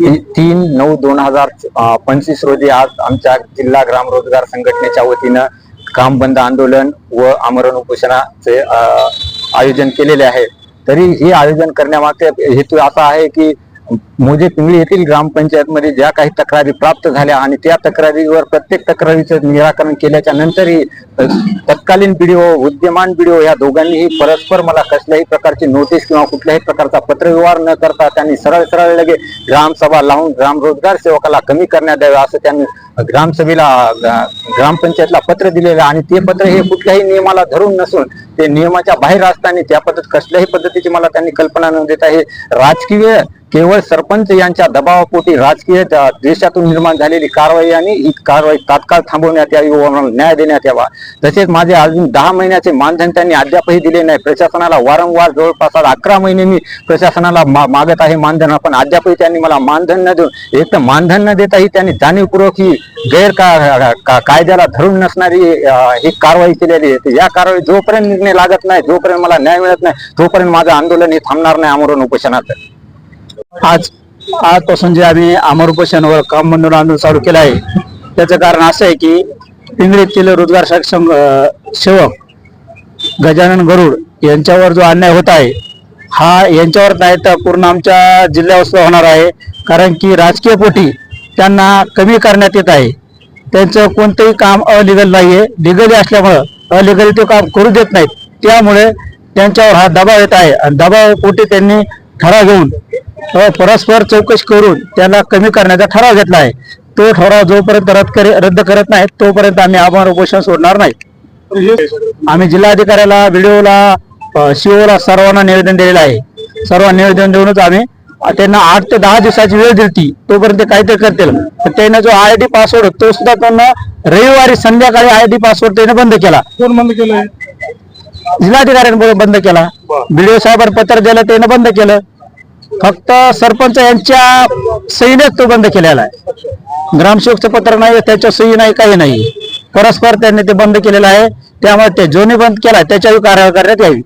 तीन नऊ दोन हजार पंचवीस रोजी आज आमच्या जिल्हा ग्राम रोजगार संघटनेच्या वतीनं काम बंद आंदोलन व आमरण उपोषणाचे आयोजन केलेले आहे. तरी हे आयोजन करण्यामागे हेतू असा आहे की मोजे पिंगळी येथील ग्रामपंचायतमध्ये ज्या काही तक्रारी प्राप्त झाल्या आणि त्या तक्रारीवर प्रत्येक तक्रारीचं निराकरण केल्याच्या नंतरही तत्कालीन बीडीओ विद्यमान बीडीओ या दोघांनीही परस्पर मला कसल्याही प्रकारची नोटीस किंवा कुठल्याही प्रकारचा पत्रव्यवहार न करता त्यांनी सरळ सरळ लगे ग्रामसभा लावून ग्रामरोजगार सेवकाला कमी करण्यात द्यावे असं त्यांनी ग्रामसभेला ग्रामपंचायतला पत्र दिलेलं आहे. आणि ते पत्र हे कुठल्याही नियमाला धरून नसून ते नियमाच्या बाहेर असताना त्या पद्धत कसल्याही पद्धतीची मला त्यांनी कल्पना न देता हे राजकीय केवळ सरपंच यांच्या दबावापोटी राजकीय देशातून निर्माण झालेली कारवाई आणि ही कारवाई तात्काळ थांबवण्यात यावी व न्याय देण्यात यावा. तसेच माझे अजून दहा महिन्याचे मानधन त्यांनी अद्यापही दिले नाही. प्रशासनाला वारंवार जवळपास अकरा महिने मी प्रशासनाला मागत आहे मानधन. पण अद्यापही त्यांनी मला मानधन न देऊन एक तर मानधन न देताही त्यांनी जाणीवपूर्वक ही गैर कायद्याला धरून नसणारी ही कारवाई केलेली आहे. या कारवाई जोपर्यंत निर्णय लागत नाही जोपर्यंत मला न्याय मिळत नाही तोपर्यंत माझं आंदोलन हे थांबणार नाही आमरण उपोषणाचं आज आजपासून जे आम्ही अमर उपोषणावर काम मंडळ आंदोलन चालू केलं आहे त्याचं कारण असं आहे की पिंगळीतील रोजगार सक्षम सेवक गजानन गरुड यांच्यावर जो अन्याय होत आहे हा यांच्यावर नाही तर पूर्ण आमच्या जिल्ह्यावर होणार आहे कारण की राजकीय पोटी त्यांना कमी करण्यात येत आहे. त्यांचं कोणतंही काम अलिगल नाहीये लिगली असल्यामुळं अलिगली ते काम करू देत नाहीत. त्यामुळे त्यांच्यावर हा दबाव येत आहे आणि दबाव पोटी त्यांनी ठराव घेऊन परस्पर चौकशी करून त्याला कमी करण्याचा ठराव घेतला आहे. तो ठराव जोपर्यंत रद्द करे रद्द करत नाही तोपर्यंत आम्ही आभार उपोषण सोडणार नाही. आम्ही जिल्हाधिकाऱ्याला व्हिडिओला सीओला सर्वांना निवेदन दिलेलं आहे. सर्व निवेदन देऊनच आम्ही त्यांना आठ ते दहा दिवसाची वेळ दिली तोपर्यंत काहीतरी करतील. त्यानं जो आय डी पासवर्ड तो सुद्धा त्यांना रविवारी संध्याकाळी आय डी पासवर्ड त्याने बंद केला. कोण बंद केलंय? जिल्हाधिकाऱ्यांनी बंद केला. बीडीओ साहेबांना पत्र दिलं त्यानं बंद केलं. फक्त सरपंच यांच्या सहीनेच तो बंद केलेला आहे. ग्रामसेवकचं पत्र नाही त्याच्या सही नाही काही नाही. परस्पर त्यांनी ते बंद केलेलं आहे. त्यामुळे ते जोनी बंद केला त्याच्यावर कारवाई करण्यात यावी.